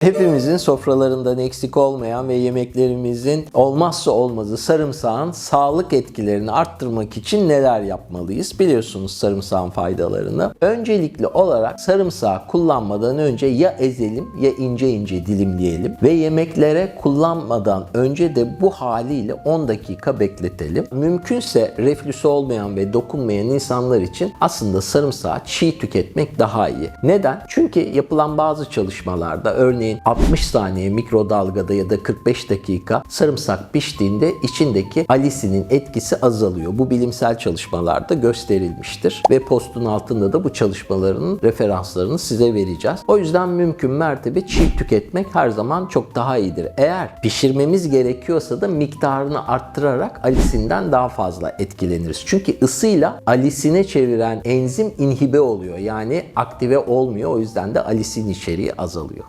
Hepimizin sofralarından eksik olmayan ve yemeklerimizin olmazsa olmazı sarımsağın sağlık etkilerini arttırmak için neler yapmalıyız? Biliyorsunuz sarımsağın faydalarını. Öncelikli olarak sarımsağı kullanmadan önce ya ezelim ya ince ince dilimleyelim ve yemeklere kullanmadan önce de bu haliyle 10 dakika bekletelim. Mümkünse reflüsü olmayan ve dokunmayan insanlar için aslında sarımsağı çiğ tüketmek daha iyi. Neden? Çünkü yapılan bazı çalışmalarda örneğin 60 saniye mikrodalgada ya da 45 dakika sarımsak piştiğinde içindeki alisinin etkisi azalıyor. Bu bilimsel çalışmalarda gösterilmiştir ve postun altında da bu çalışmaların referanslarını size vereceğiz. O yüzden mümkün mertebe çiğ tüketmek her zaman çok daha iyidir. Eğer pişirmemiz gerekiyorsa da miktarını arttırarak alisinden daha fazla etkileniriz. Çünkü ısıyla alisine çeviren enzim inhibe oluyor. Yani aktive olmuyor. O yüzden de alisin içeriği azalıyor.